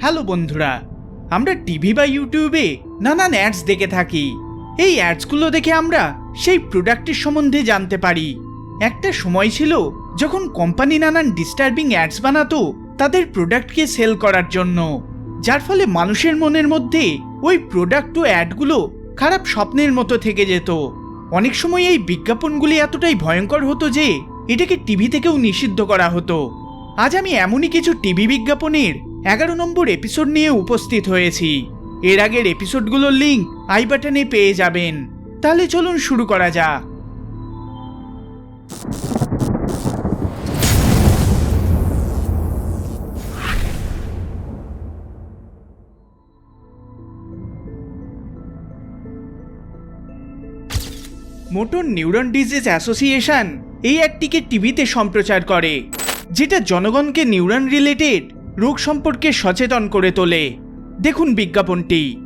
Hello বন্ধুরা, আমরা TV বা ইউটিউবে নানান অ্যাডস দেখে থাকি। এই অ্যাডসগুলো দেখে আমরা সেই প্রোডাক্টের সম্বন্ধে জানতে পারি। একটা সময় ছিল যখন কোম্পানি নানান ডিস্টার্বিং অ্যাডস বানাতো তাদের প্রোডাক্টকে সেল করার জন্য, যার ফলে মানুষের মনের মধ্যে ওই প্রোডাক্ট ও অ্যাডগুলো খারাপ স্বপ্নের মতো থেকে যেত। অনেক সময় এই বিজ্ঞাপনগুলি এতটাই ভয়ঙ্কর হতো যে এটাকে টিভি থেকেও নিষিদ্ধ করা হতো। আজ আমি এমনই কিছু টিভি বিজ্ঞাপনের এগারো নম্বর এপিসোড নিয়ে উপস্থিত হয়েছি। এর আগের এপিসোডগুলোর লিঙ্ক আই বাটনে পেয়ে যাবেন। তাহলে চলুন শুরু করা যাক। মোটর নিউরন ডিজিজ অ্যাসোসিয়েশন এই অ্যাডটিকে টিভিতে সম্প্রচার করে, যেটা জনগণকে নিউরন রিলেটেড রোগ সম্পর্কে সচেতন করে তোলে। দেখুন বিজ্ঞাপনটি।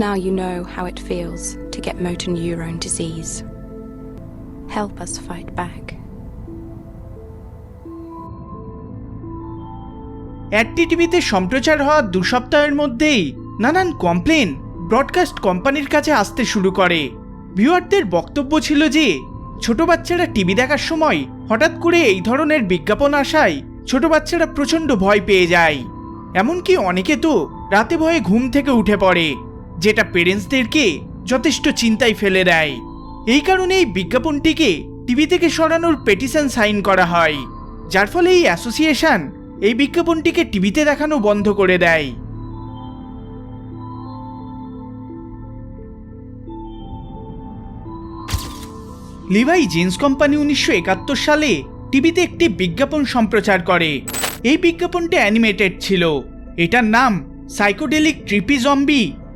Now you know how it feels to get motor neurone disease. Help us fight back. অ্যাডটি টিভিতে সম্প্রচার হওয়ার দু সপ্তাহের মধ্যেই নানান কমপ্লেন ব্রডকাস্ট কোম্পানির কাছে আসতে শুরু করে ভিউয়ারদের বক্তব্য ছিল যে, ছোট বাচ্চারা টিভি দেখার সময় হঠাৎ করে এই ধরনের বিজ্ঞাপন আসায় ছোট বাচ্চারা প্রচণ্ড ভয় পেয়ে যায় এমনকি অনেকে তো রাতে ভয়ে ঘুম থেকে উঠে পড়ে যেটা পেরেন্টসদেরকে যথেষ্ট চিন্তায় ফেলে দেয়। এই কারণে এই বিজ্ঞাপনটিকে টিভি থেকে সরানোর পেটিশন সাইন করা হয়, যার ফলে এই অ্যাসোসিয়েশন এই বিজ্ঞাপনটিকে টিভিতে দেখানো বন্ধ করে দেয়। লিভাই জিন্স কোম্পানি উনিশশো একাত্তর সালে টিভিতে একটি বিজ্ঞাপন সম্প্রচার করে। এই বিজ্ঞাপনটি অ্যানিমেটেড ছিল। এটার নাম psychedelic trippy zombie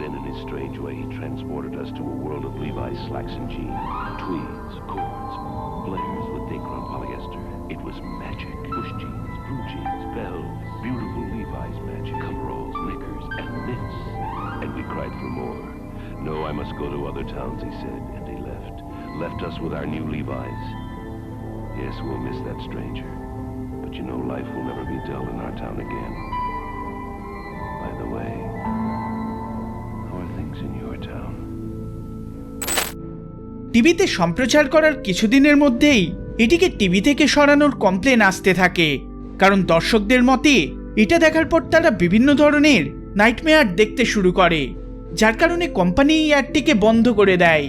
Then in his strange way, he transported us to a world of Levi's slacks and jeans, tweeds, cords, flares with Dacron polyester. It was magic. Bush jeans, blue jeans, bells, beautiful Levi's magic, coveralls, knickers, and knits. And we cried for more. No, I must go to other towns, he said, and he left. Left us with our new Levi's. Yes, we'll miss that stranger. But you know, life will never be dull in our town again. By the way, টিভিতে সম্প্রচার করার কিছুদিনের মধ্যেই এটিকে TV থেকে সরানোর complain আসতে থাকে। কারণ দর্শকদের মতে, এটা দেখার পর তারা বিভিন্ন ধরনের নাইটমেয়ার দেখতে শুরু করে, যার কারণে কোম্পানি এই অ্যাডটিকে বন্ধ করে দেয়।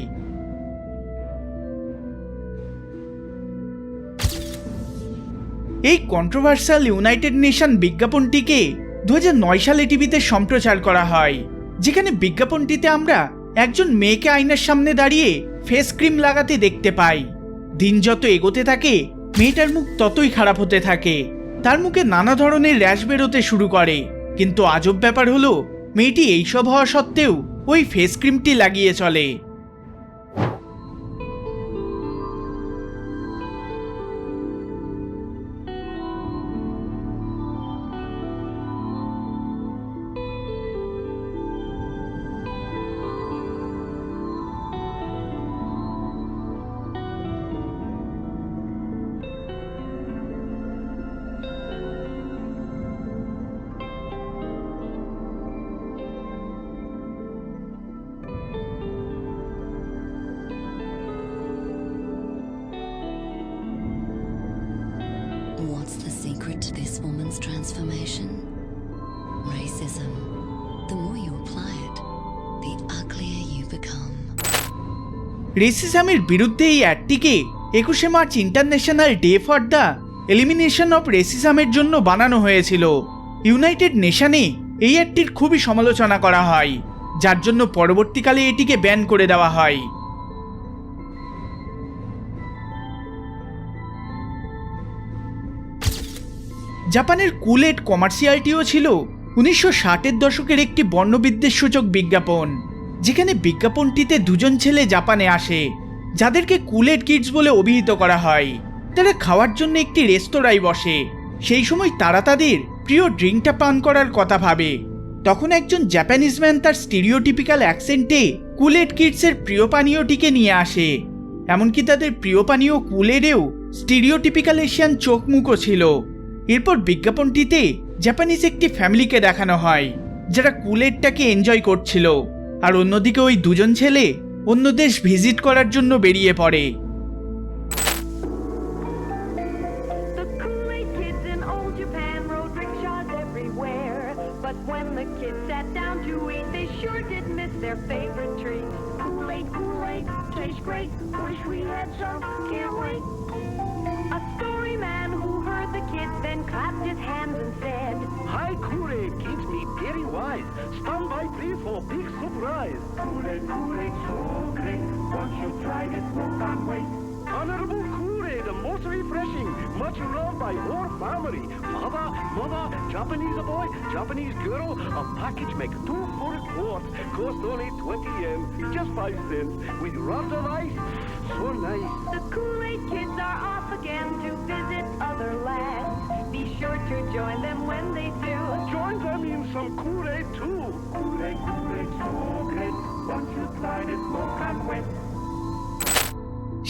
এই কন্ট্রোভার্সাল ইউনাইটেড নেশন বিজ্ঞাপনটিকে দু হাজার নয় সালে টিভিতে সম্প্রচার করা হয়। যেখানে বিজ্ঞাপনটিতে আমরা একজন মেয়েকে আয়নার সামনে দাঁড়িয়ে ফেস ক্রিম লাগাতে দেখতে পাই। দিন যত এগোতে থাকে, মেয়েটার মুখ ততই খারাপ হতে থাকে। তার মুখে নানা ধরনের র্যাশ বেরোতে শুরু করে। কিন্তু আজব ব্যাপার হলো, মেয়েটি এইসব হওয়া সত্ত্বেও ওই ফেস ক্রিমটি লাগিয়ে চলে। Secret to this woman's transformation? Racism. The more you apply it, the uglier you become. রেসিসামের বিরুদ্ধে এই অ্যাডটিকে একুশে March international day for the elimination of রেসিসামের জন্য বানানো হয়েছিল ইউনাইটেড নেশনে এই অ্যাডটির খুবই সমালোচনা করা হয় যার জন্য পরবর্তীকালে এটিকে ব্যান করে দেওয়া হয় জাপানের কুলেট কমার্শিয়ালটিও ছিল উনিশশো ষাটের দশকের একটি বর্ণবিদ্বেষ সূচক বিজ্ঞাপন, যেখানে বিজ্ঞাপনটিতে দুজন ছেলে জাপানে আসে, যাদেরকে কুলেট কিডস বলে অভিহিত করা হয়। তারা খাওয়ার জন্য একটি রেস্তোরাঁয় বসে, সেই সময় তারা তাদের প্রিয় ড্রিঙ্কটা পান করার কথা ভাবে। তখন একজন জাপানিজ ম্যান তার স্টিরিওটিপিক্যাল অ্যাকসেন্টে কুলেট কিডসের প্রিয় পানীয়টিকে নিয়ে আসে। এমনকি তাদের প্রিয় পানীয় কুলেরেও স্টিরিওটিপিক্যাল এশিয়ান চোখ মুখও ছিল। এরপর বিজ্ঞাপনটিতে জাপানিজ একটি ফ্যামিলিকে দেখানো হয়, যারা কুলেরটাকে এনজয় করছিল। আর অন্যদিকে ওই দুজন ছেলে অন্য দেশ ভিজিট করার জন্য বেরিয়ে পড়ে। Heard the kids then clapped his hands and said, Hi, Kool-Aid keeps me very wise. Stand by, please, for big surprise. Kool-Aid, Kool-Aid, so great. Once you tried it, no can't wait. Honorable Kool-Aid, the most refreshing, much loved by all family. Father, mother, Japanese boy, Japanese girl. A package makes two for its worth. Cost only 20 yen, just five cents. With lots of ice, so nice. The Kool-Aid kids are off again to visit other lands. Be sure to join them when they do. Join them in some Kool-Aid too. Kool-Aid, Kool-Aid, so great. Once you tried it, no can't wait.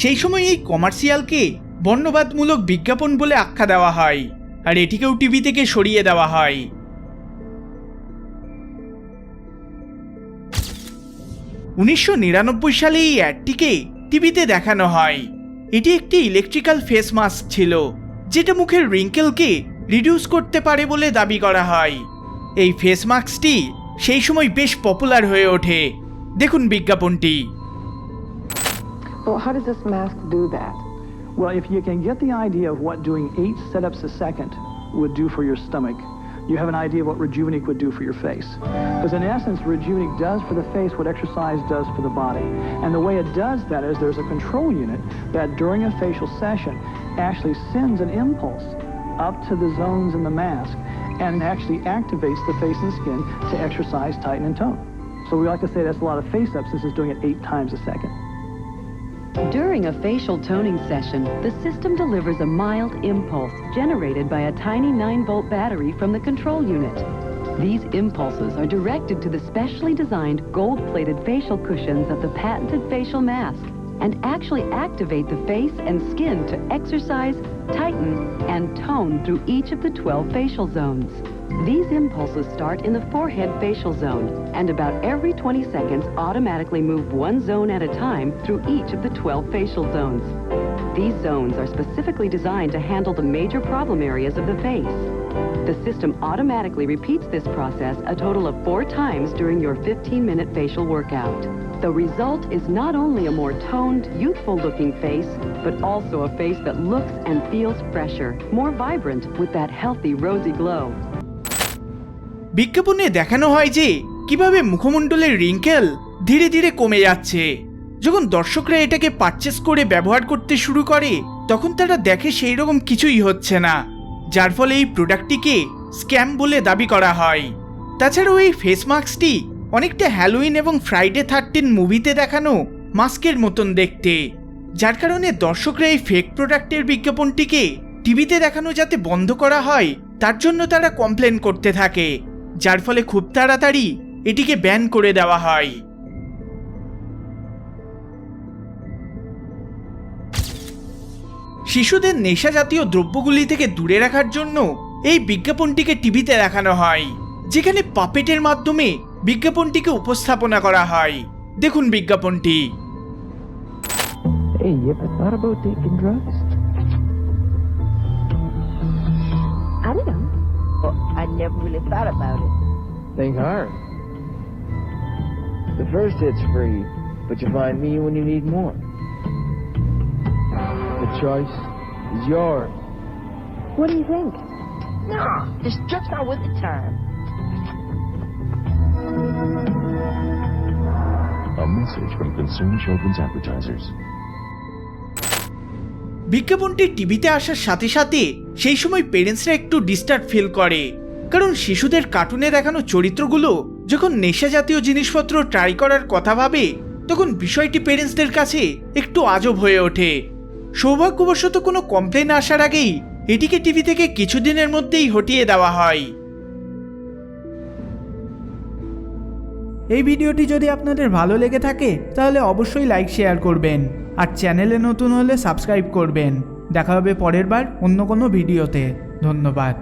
সেই সময় এই কমার্শিয়ালকে বর্ণবাদমূলক বিজ্ঞাপন বলে আখ্যা দেওয়া হয় আর এটিকেও TV থেকে সরিয়ে দেওয়া হয় উনিশশো নিরানব্বই সালে এই অ্যাডটিকে টিভিতে দেখানো হয় এটি একটি ইলেকট্রিক্যাল ফেস মাস্ক ছিল যেটা মুখের রিঙ্কেলকে রিডিউস করতে পারে বলে দাবি করা হয় এই ফেস মাস্কটি সেই সময় বেশ পপুলার হয়ে ওঠে দেখুন বিজ্ঞাপনটি Well, how does this mask do that? Well, if you can get the idea of what doing eight setups a second would do for your stomach, you have an idea of what Rejuvenate would do for your face. Because in essence, Rejuvenate does for the face what exercise does for the body. And the way it does that is there's a control unit that during a facial session actually sends an impulse up to the zones in the mask and actually activates the face and skin to exercise, tighten, and tone. So we like to say that's a lot of face ups since it's doing it eight times a second. During a facial toning session, the system delivers a mild impulse generated by a tiny 9-volt battery from the control unit. These impulses are directed to the specially designed gold-plated facial cushions of the patented facial mask and actually activate the face and skin to exercise, tighten, and tone through each of the 12 facial zones. These impulses start in the forehead facial zone and about every 20 seconds automatically move one zone at a time through each of the 12 facial zones. These zones are specifically designed to handle the major problem areas of the face. The system automatically repeats this process a total of four times during your 15-minute facial workout. The result is not only a more toned, youthful-looking face, but also a face that looks and feels fresher, more vibrant with that healthy rosy glow. বিজ্ঞাপনে দেখানো হয় যে কীভাবে মুখমণ্ডলের wrinkle ধীরে ধীরে কমে যাচ্ছে। যখন দর্শকরা এটাকে পারচেস করে ব্যবহার করতে শুরু করে, তখন তারা দেখে সেই রকম কিছুই হচ্ছে না, যার ফলে এই প্রোডাক্টটিকে স্ক্যাম বলে দাবি করা হয়। তাছাড়াও এই ফেস মাস্কটি অনেকটা হ্যালোইন এবং ফ্রাইডে থার্টিন মুভিতে দেখানো মাস্কের মতন দেখতে, যার কারণে দর্শকরা এই ফেক প্রোডাক্টের বিজ্ঞাপনটিকে টিভিতে দেখানো যাতে বন্ধ করা হয়, তার জন্য তারা কমপ্লেন করতে থাকে। যার ফলে খুব তাড়াতাড়ি এটিকে ব্যান করে দেওয়া হয় শিশুদের নেশা জাতীয় দ্রব্যগুলি থেকে দূরে রাখার জন্য এই বিজ্ঞাপনটিকে টিভিতে দেখানো হয় যেখানে পাপেটের মাধ্যমে বিজ্ঞাপনটিকে উপস্থাপনা করা হয় দেখুন বিজ্ঞাপনটি Hey, you ever thought about taking drugs? I don't know. Well, I never really thought about it. Think hard. The first hit's free, but you find me when you need more. The choice is yours. What do you think? No, just drugs not worth the time. A message from Concerned Children's Advertisers. বিজ্ঞাপনটি টিভিতে আসার সাথে সাথে সেই সময় পেরেন্টসরা একটু disturb feel করে। কারণ শিশুদের কার্টুনে দেখানো চরিত্রগুলো যখন নেশা জাতীয় জিনিসপত্র ট্রাই করার কথা ভাবে, তখন বিষয়টি পেরেন্টসদের কাছে একটু আজব হয়ে ওঠে। সৌভাগ্যবশত কোনো কমপ্লেন আসার আগেই এটিকে টিভি থেকে কিছুদিনের মধ্যেই হটিয়ে দেওয়া হয়। এই ভিডিওটি যদি আপনাদের ভালো লেগে থাকে, তাহলে অবশ্যই লাইক শেয়ার করবেন। আর চ্যানেলে নতুন হলে সাবস্ক্রাইব করবেন। দেখা হবে পরের বার অন্য কোনো ভিডিওতে। ধন্যবাদ।